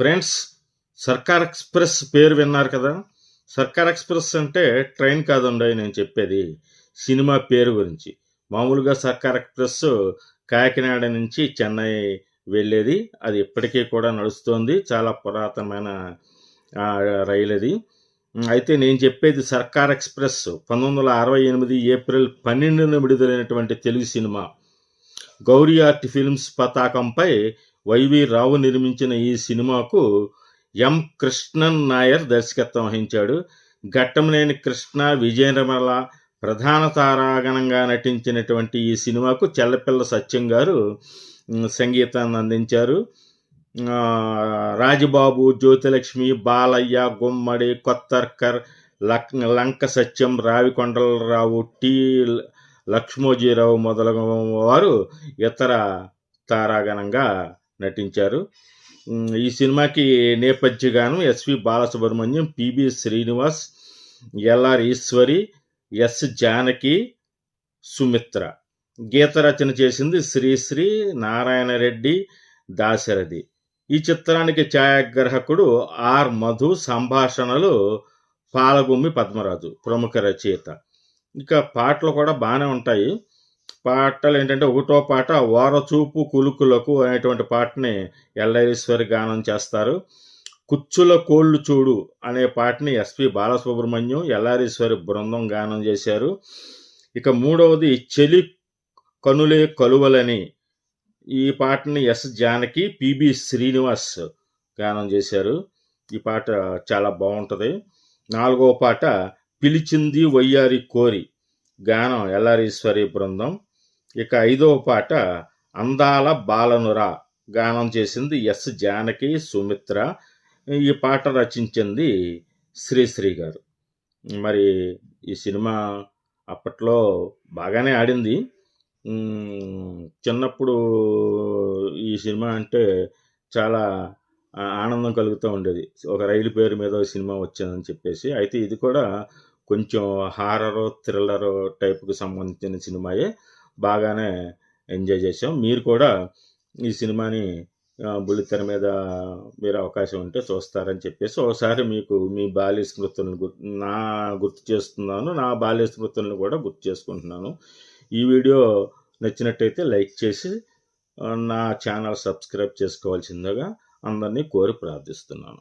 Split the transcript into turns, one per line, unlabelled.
Friends సర్కార్ express పేరు విన్నారు కదా? సర్కార్ ఎక్స్ప్రెస్ అంటే ట్రైన్ కాదండి నేను చెప్పేది. సినిమా పేరు గురించి. మామూలుగా సర్కార్ ఎక్స్ప్రెస్ కాకినాడ నుంచి చెన్నై వెళ్ళేది. అది ఇప్పటికీ కూడా నడుస్తోంది. చాలా పురాతనమైన రైలు అది. అయితే నేను చెప్పేది సర్కార్ ఎక్స్ప్రెస్ పంతొమ్మిది వందల అరవై ఎనిమిది ఏప్రిల్ పన్నెండున విడుదలైనటువంటి Telugu cinema. Gauri art films పతాకంపై వైవి రావు నిర్మించిన ఈ సినిమాకు ఎం కృష్ణన్ నాయర్ దర్శకత్వం వహించాడు. ఘట్టంనేని కృష్ణ విజయనిర్మల ప్రధాన తారాగణంగా నటించినటువంటి ఈ సినిమాకు చెల్లపిల్ల సత్యం గారు సంగీతాన్ని అందించారు. రాజబాబు జ్యోతిలక్ష్మి బాలయ్య గుమ్మడి కొత్తర్కర్ లక్ లంక సత్యం రావికొండలరావు టి లక్ష్మోజీరావు మొదలగు వారు ఇతర తారాగణంగా నటించారు. ఈ సినిమాకి నేపథ్య గానం S V Balasubrahmanyam P B Srinivas L R Eswari S Janaki Sumitra. గీత రచన చేసింది శ్రీశ్రీ నారాయణ రెడ్డి దాశరథి. ఈ చిత్రానికి ఛాయాగ్రాహకుడు ఆర్ మధు సంభాషణలు పాలభూమి పద్మరాజు ప్రముఖ రచయిత. ఇక పాటలు కూడా బాగానే ఉంటాయి. పాటలు ఏంటంటే ఒకటో పాట వారచూపు కులుకులకు అనేటువంటి పాటని ఎల్లరీశ్వరి గానం చేస్తారు. కుచ్చుల కోళ్ళు చూడు అనే పాటని ఎస్పి బాలసుబ్రహ్మణ్యం ఎల్లారీశ్వరి బృందం గానం చేశారు. ఇక మూడవది చెలి కనులే కలువలని ఈ పాటని ఎస్ జానకి పిబి శ్రీనివాస్ గానం చేశారు. ఈ పాట చాలా బాగుంటుంది. నాలుగవ పాట పిలిచింది వయ్యారి కోరి గానం ఎల్లారీశ్వరి బృందం. ఇక ఐదవ పాట అందాల బాలనురా గానం చేసింది ఎస్ జానకి సుమిత్ర. ఈ పాట రచించింది శ్రీశ్రీ గారు. మరి ఈ సినిమా అప్పట్లో బాగానే ఆడింది. చిన్నప్పుడు ఈ సినిమా అంటే చాలా ఆనందం కలుగుతూ ఉండేది. ఒక రైలు పేరు మీద సినిమా వచ్చిందని చెప్పేసి. అయితే ఇది కూడా కొంచెం హారరు థ్రిల్లరు టైప్కి సంబంధించిన సినిమాయే. బాగానే ఎంజాయ్ చేసాం మీరు కూడా ఈ సినిమాని బుల్లితెర మీద మీరు అవకాశం ఉంటే చూస్తారని చెప్పేసి ఒకసారి మీకు మీ బాల్య స్మృతులను గుర్తు నా గుర్తు చేస్తున్నాను. నా బాల్య స్మృతులను కూడా గుర్తు చేసుకుంటున్నాను. ఈ వీడియో నచ్చినట్టయితే లైక్ చేసి నా ఛానల్ సబ్స్క్రైబ్ చేసుకోవాల్సిందిగా అందరినీ కోరి ప్రార్థిస్తున్నాను.